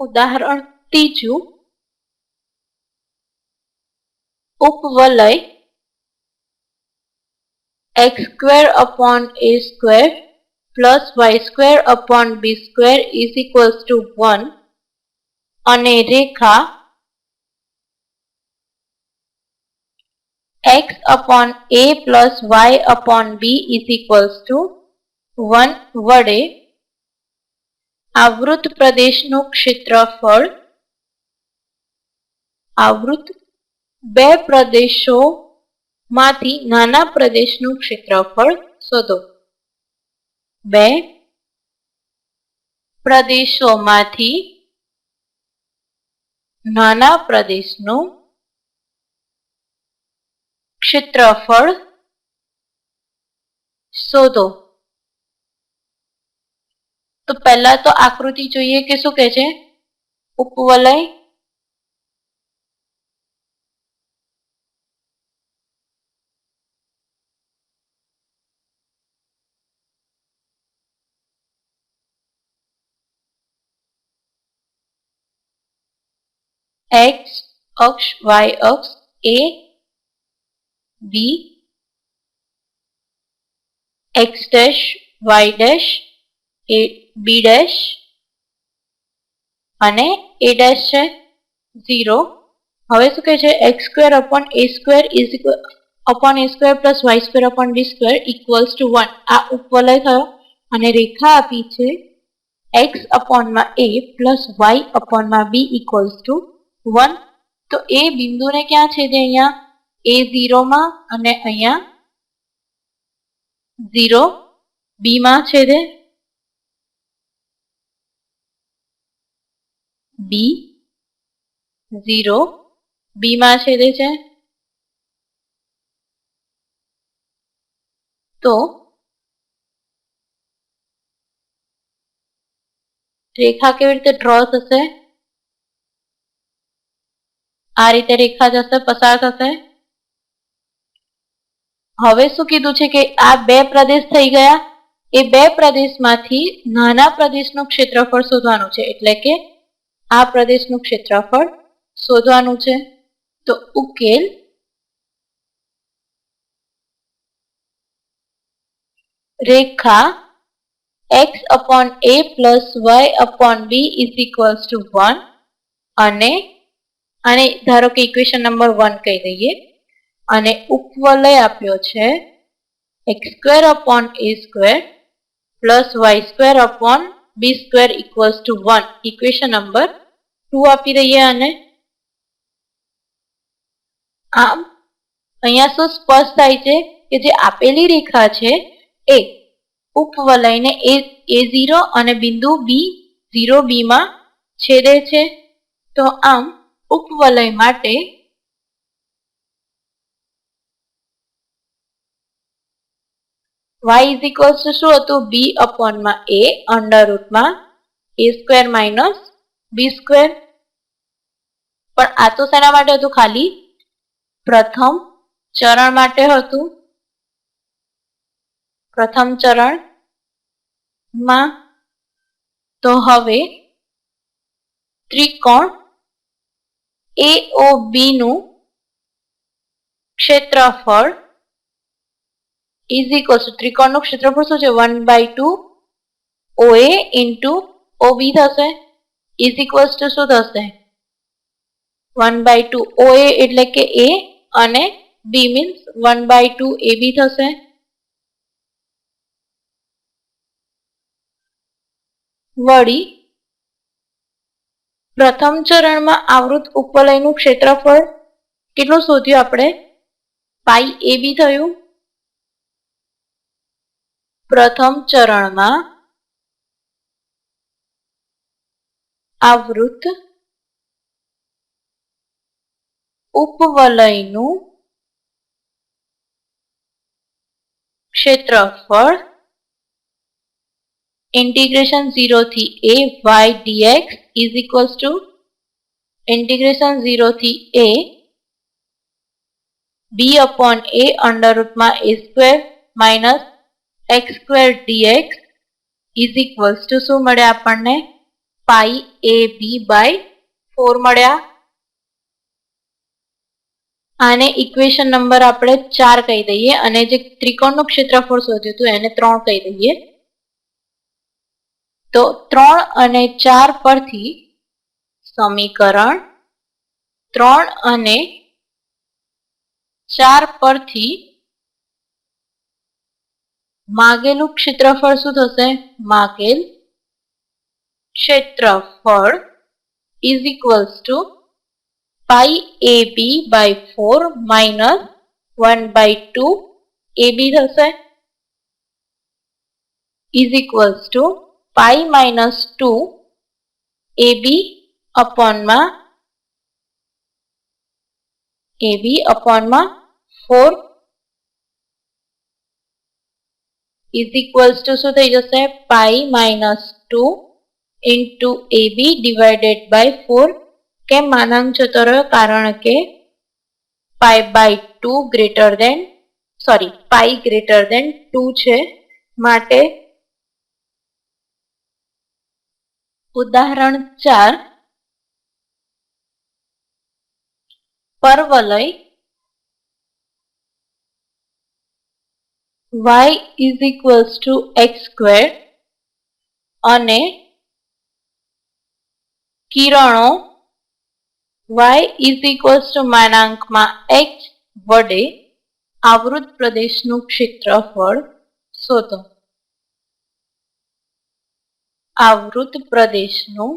ઉદાહરણ ત્રીજું ઉપવલય x square upon a square plus y square upon b square is equals to 1 અને રેખા x upon a plus y upon b is equals to 1 વડે આવૃત પ્રદેશનું ક્ષેત્રફળ આવૃત બે પ્રદેશોમાંથી નાના પ્રદેશનું ક્ષેત્રફળ શોધો. બે પ્રદેશોમાંથી નાના પ્રદેશનું ક્ષેત્રફળ શોધો. તો પહેલા તો આકૃતિ જોઈએ કે શું કે છે ઉપવલય એક્સ અક્ષ વાય અક્ષ a b x dash y dash a b dash અને એ ડેશ છે ઝીરો હવે શું કહે છે? X square upon a square is upon a square plus y square upon b square equals to one આ ઉપવલય થયો. અને રેખા આપી છે એક્સ અપોનમાં એ પ્લસ વાય અપોનમાં બી ઇક્વલ્સ ટુ વન તો એ બિંદુને ક્યાં છે જે અહીંયા? એ ઝીરોમાં અને અહીંયા ઝીરો બીમાં છેદે બી ઝીરો બીમાં છેદે છે. તો રેખા કેવી રીતે ડ્રો થશે? આ રીતે રેખા જશે, પસાર થશે. હવે શું કીધું છે કે આ બે પ્રદેશ થઈ ગયા? એ બે પ્રદેશમાંથી નાના પ્રદેશનું ક્ષેત્રફળ શોધવાનું છે. એટલે કે આ પ્રદેશનું ક્ષેત્રફળ શોધવાનું છે. તો ઉકેલ રેખા x upon a plus y upon b is equals to one અને અને ધારો કે ઇક્વેશન નંબર વન કહી દઈએ, અને ઉપવલય આપ્યો છે x square upon a square plus y square upon b square equals to one equation number two આપી દઈએ અને આમ અહીંયા શું સ્પષ્ટ થાય છે કે જે આપેલી રેખા છે એ ઉપવલયને એ એ ઝીરો અને બિંદુ બી ઝીરો બીમાં છેદે છે. તો આમ ઉપવલય માટે y ઇઝ ઇક્વલ્સ ટુ શું હતું? બી અપોનમાં એ under રૂટમાં a square minus b square પણ આ તો શેના માટે હતું? ખાલી પ્રથમ ચરણ માટે હતું. પ્રથમ ચરણમાં તો હવે ત્રિકોણ એઓબી નું ક્ષેત્રફળ ઇઝ ઇક્વલ્સ ટુ ત્રિકોણનું ક્ષેત્રફળ શું છે one by two of a into b થશે ઇઝ ઇક્વલ્સ ટુ શું થશે one by two of a એટલે કે એ અને b means one by two a b થશે વળી પ્રથમ ચરણમાં આવૃત ઉપવલયનું ક્ષેત્રફળ કેટલું શોધ્યું આપણે પાઈ એ બી થયું પ્રથમ ચરણમાં આવૃત ઉપવલયનું ક્ષેત્રફળ integration 0 થી a y dx is equals to integration 0 થી a b upon a under root માં a square dx is equals to શું મળ્યા આપણને? પાઈ એ બી બાય ફોર મળ્યા. આને ઇક્વેશન નંબર આપણે ચાર કહી દઈએ અને જે ત્રિકોણનું ક્ષેત્રફળ શોધ્યું હતું એને ત્રણ કહી દઈએ. તો ત્રણ અને ચાર પરથી સમીકરણ ત્રણ અને ચાર પરથી માગેલું ક્ષેત્રફળ શું થશે? માગેલ ક્ષેત્રફળ is equals to pi a b by four minus one by two a b થશે. Is equals to pi minus two a b અપોનમાં a b અપોનમાં ફોર ઇઝ ઇક્વલ્સ ટુ શું થઈ જશે pi minus two into a b divided by four કેમ માનાંક જતો કારણ કે pi by two greater than sorry pi greater than two છે. માટે ઉદાહરણ ચાર, પરવલય y is equals to x square અને કિરણો y is equals to માનાંકમાં x વડે આવૃત પ્રદેશનું ક્ષેત્રફળ શોધો. આવૃત પ્રદેશનું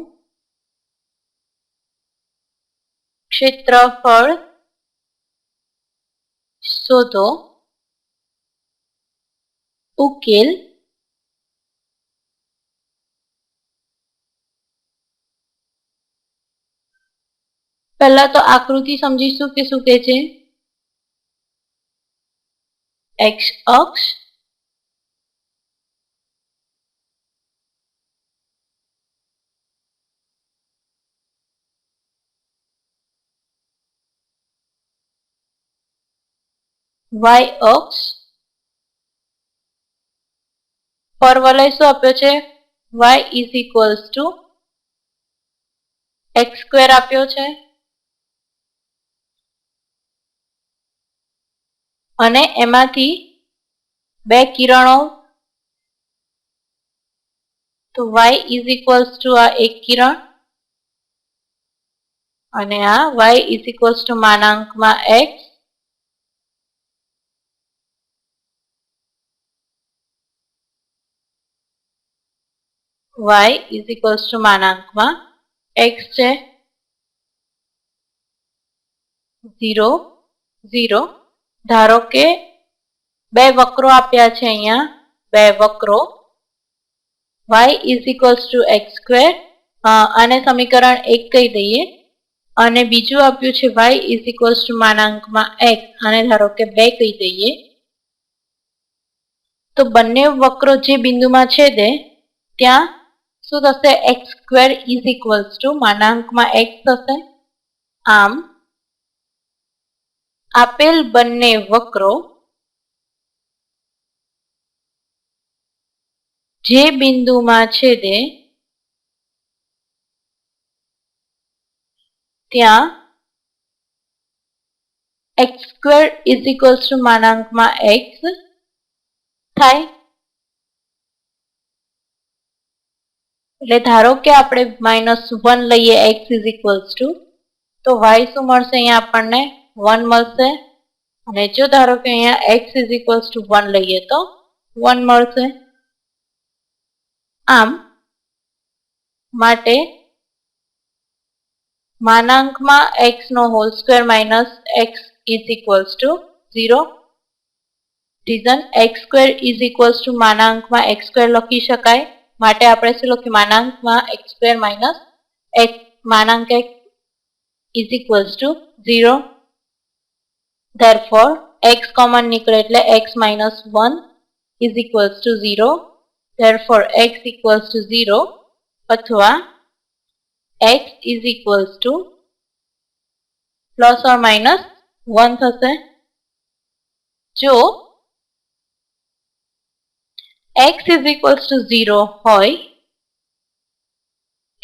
ક્ષેત્રફળ શોધો. ઉકેલ પહેલા તો આકૃતિ સમજીશું કે શું કે છે એક્સ અક્ષ વાય અક્ષ પરવલય શું આપ્યો છે? Y is equals to x square આપ્યો છે? અને એમાંથી બે કિરણો. તો વાય ઇઝ ઇક્વલ્સ ટુ આ એક કિરણ. અને આ y is equals to માનાંકમાં x y is equals to માનાંકમાં x છે ઝીરો ઝીરો ધારો કે બે વક્રો આપ્યા છે અહીંયા બે વક્રો y is equals to x square આને સમીકરણ એક કહી દઈએ અને બીજું આપ્યું છે વાય ઇઝ ઇક્વલ્સ ટુ માનાંકમાં એક્સ આને ધારો કે બે કહી દઈએ તો બંને વક્રો જે બિંદુમાં છેદે ત્યાં શું થશે? X square is equals to માનાંકમાં x થશે. આમ, આપેલ બંને વક્રો જે બિંદુમાં છેદે ત્યાં x square is equals to માનાંકમાં x થાય. એટલે ધારો કે આપણે માઇનસ વન લઈએ એક્સ ઇઝ ઇક્વલ્સ ટુ તો વાય શું મળશે અહીંયા આપણને? વન મળશે. અને જો ધારો કે અહીંયા x is equals to one લઈએ તો વન મળશે. આમ, માટે માનાંકમાં x no whole square minus x is equals to zero reason x square is equals to માનાંકમાં x square લખી શકાય. માટે આપણે શું લખ્યું માનાંકમાં x square minus x માનાંક x is equals to zero therefore x common નીકળે એટલે x minus 1 is equals to 0 therefore x equals to 0 અથવા x is equals to plus or minus 1 થશે જો x is equals to 0 હોય,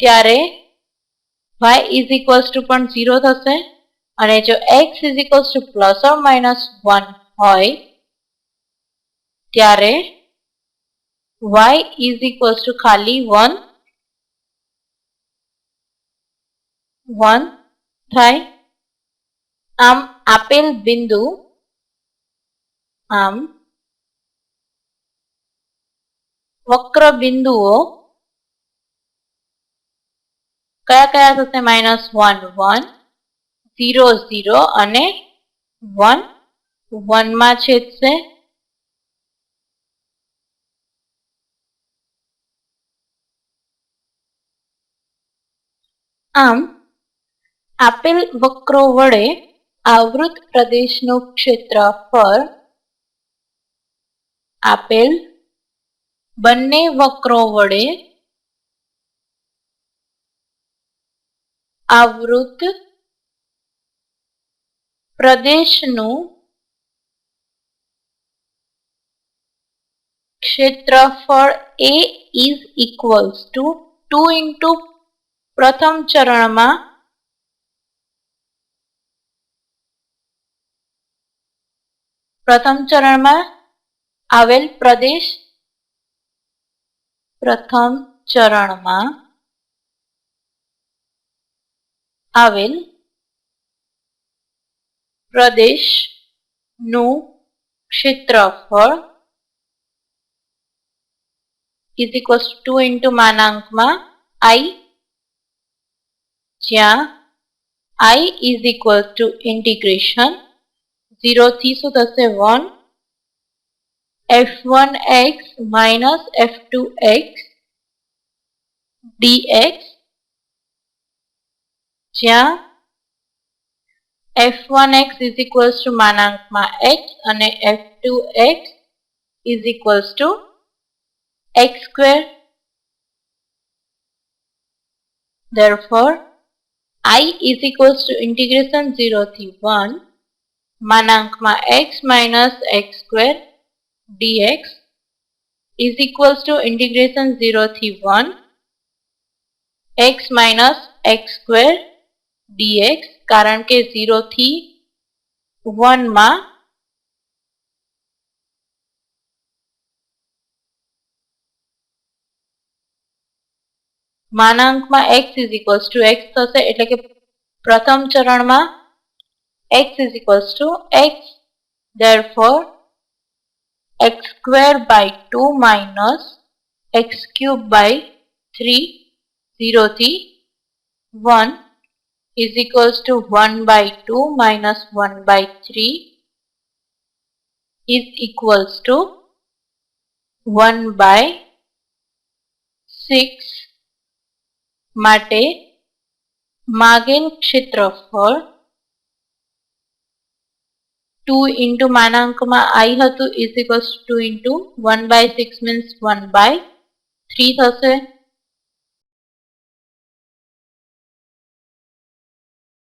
ત્યારે y is equals to પણ zero થશે. અને જો x is equals to plus or minus one હોય, ત્યારે y ઇઝ ઇક્વલ્સ ટુ ખાલી વન વન થાય. આમ આપેલ બિંદુ, આમ વક્ર બિંદુઓ કયા કયા થશે? Minus one one, zero zero અને વન. વનમાં છેદશે. આમ, આપેલ વક્રો વડે આવૃત પ્રદેશનું ક્ષેત્રફળ આપેલ બંને વક્રો વડે આવૃત પ્રદેશનું ક્ષેત્રફળ a is equals to two into પ્રથમ ચરણમાં પ્રથમ ચરણમાં આવેલ પ્રદેશ પ્રથમ ચરણમાં આવેલ પ્રદેશનું ક્ષેત્રફળ ઇઝ ઇક્વલ્સ ટુ ઇન્ટુ માનાંકમાં આઈ જ્યાં I is equal to integration zero થી શું થશે? One f one x minus f two x dx જ્યાં એફ વન એક્સ to માનાંકમાં x અને f two x is equals to x square therefore, i is equals to integration 0 થી 1 માનાંકમાં x minus x square dx is equals to integration 0 થી 1 x minus x square dx કારણ કે 0 થી 1 માં માનાંકમાં x is equals to x થશે એટલે કે પ્રથમ ચરણમાં x is equals to x therefore x square by 2 minus x cube by 3 0 થી 1 is equals to 1 by 2 minus 1 by 3 is equals to 1 by 6 માટે માગેલ ક્ષેત્રફળ ટુ ઇન્ટુ માનાંકમાં આઈ હતું is equals to into one by six means one by three થશે